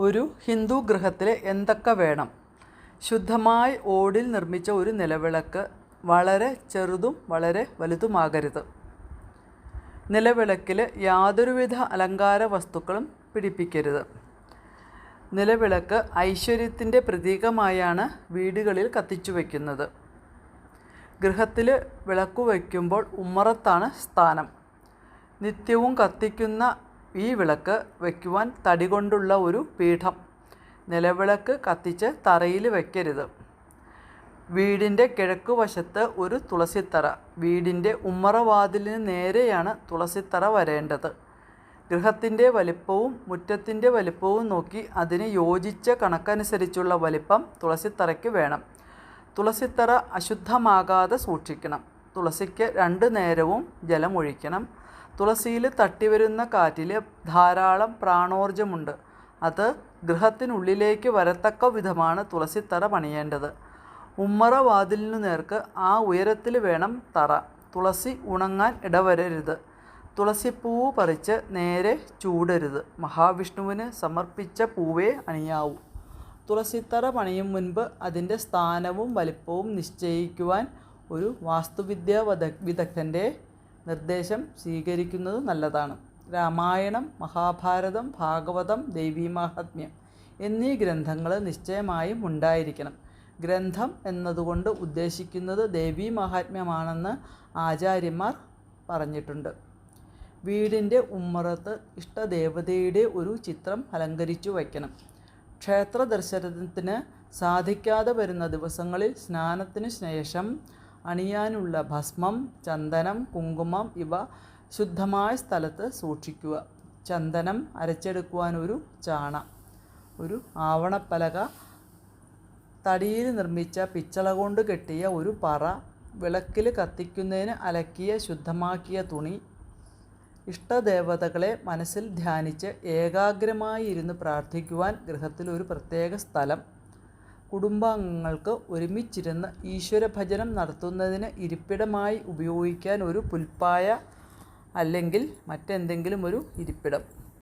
ഒരു ഹിന്ദു ഗൃഹത്തിൽ എന്തൊക്കെ വേണം? ശുദ്ധമായ ഓടിൽ നിർമ്മിച്ച ഒരു നിലവിളക്ക് വളരെ ചെറുതും വളരെ വലുതുമാകരുത്. നിലവിളക്കിൽ യാതൊരുവിധ അലങ്കാര വസ്തുക്കളും പിടിപ്പിക്കരുത്. നിലവിളക്ക് ഐശ്വര്യത്തിന്റെ പ്രതീകമായാണ് വീടുകളിൽ കത്തിച്ചു വയ്ക്കുന്നത് ഗൃഹത്തിൽ വിളക്ക് വയ്ക്കുമ്പോൾ ഉമ്മറത്താണ് സ്ഥാനം. നിത്യവും കത്തിക്കുന്ന ഈ വിളക്ക് വയ്ക്കുവാൻ തടി കൊണ്ടുള്ള ഒരു പീഠം. നിലവിളക്ക് കത്തിച്ച് തറയിൽ വയ്ക്കരുത് വീടിന്റെ കിഴക്ക് വശത്ത് ഒരു തുളസിത്തറ. വീടിന്റെ ഉമ്മറവാതിലിന് നേരെയാണ് തുളസിത്തറ വരേണ്ടത്. ഗൃഹത്തിന്റെ വലിപ്പവും മുറ്റത്തിന്റെ വലിപ്പവും നോക്കി അതിന് യോജിച്ച കണക്കനുസരിച്ചുള്ള വലിപ്പം തുളസിത്തറയ്ക്ക് വേണം. തുളസിത്തറ അശുദ്ധമാകാതെ സൂക്ഷിക്കണം. തുളസിക്ക് രണ്ട് നേരവും ജലം തുളസിയിൽ തട്ടിവരുന്ന കാറ്റിൽ ധാരാളം പ്രാണോർജമുണ്ട്. അത് ഗൃഹത്തിനുള്ളിലേക്ക് വരത്തക്ക വിധമാണ് തുളസിത്തറ പണിയേണ്ടത്. ഉമ്മറ വാതിലിനു നേർക്ക് ആ ഉയരത്തിൽ വേണം തറ. തുളസി ഉണങ്ങാൻ ഇടവരരുത്. തുളസിപ്പൂവ് പറിച്ച് നേരെ ചൂടരുത്. മഹാവിഷ്ണുവിന് സമർപ്പിച്ച പൂവേ അണിയാവൂ. തുളസിത്തറ പണിയും മുൻപ് അതിന്റെ സ്ഥാനവും വലിപ്പവും നിശ്ചയിക്കുവാൻ ഒരു വാസ്തുവിദ്യാ വദ വിദഗ്ധന്റെ നിർദ്ദേശം സ്വീകരിക്കുന്നത് നല്ലതാണ്. രാമായണം മഹാഭാരതം ഭാഗവതം ദേവീമാഹാത്മ്യം എന്നീ ഗ്രന്ഥങ്ങൾ നിശ്ചയമായും ഉണ്ടായിരിക്കണം. ഗ്രന്ഥം എന്നതുകൊണ്ട് ഉദ്ദേശിക്കുന്നത് ദേവീ മഹാത്മ്യമാണെന്ന് ആചാര്യന്മാർ പറഞ്ഞിട്ടുണ്ട്. വീടിന്റെ ഉമ്മറത്ത് ഇഷ്ടദേവതയുടെ ഒരു ചിത്രം അലങ്കരിച്ചു വയ്ക്കണം. ക്ഷേത്ര ദർശനത്തിന് സാധിക്കാതെ വരുന്ന ദിവസങ്ങളിൽ സ്നാനത്തിന് ശേഷം അണിയാനുള്ള ഭസ്മം ചന്ദനം കുങ്കുമം ഇവ ശുദ്ധമായ സ്ഥലത്ത് സൂക്ഷിക്കുക. ചന്ദനം അരച്ചെടുക്കുവാൻ ഒരു ചാണ ഒരു ആവണപ്പലക തടിയിൽ നിർമ്മിച്ച പിച്ചള കൊണ്ട് കെട്ടിയ ഒരു പറ വിളക്കിൽ കത്തിക്കുന്നതിന് അലക്കിയ ശുദ്ധമാക്കിയ തുണി. ഇഷ്ടദേവതകളെ മനസ്സിൽ ധ്യാനിച്ച് ഏകാഗ്രമായി ഇരുന്ന് പ്രാർത്ഥിക്കുവാൻ ഗൃഹത്തിൽ ഒരു പ്രത്യേക സ്ഥലം. കുടുംബാംഗങ്ങൾക്ക് ഒരുമിച്ചിരുന്ന് ഈശ്വരഭജനം നടത്തുന്നതിന് ഇരിപ്പിടമായി ഉപയോഗിക്കാൻ ഒരു പുൽപ്പായ അല്ലെങ്കിൽ മറ്റെന്തെങ്കിലും ഒരു ഇരിപ്പിടം.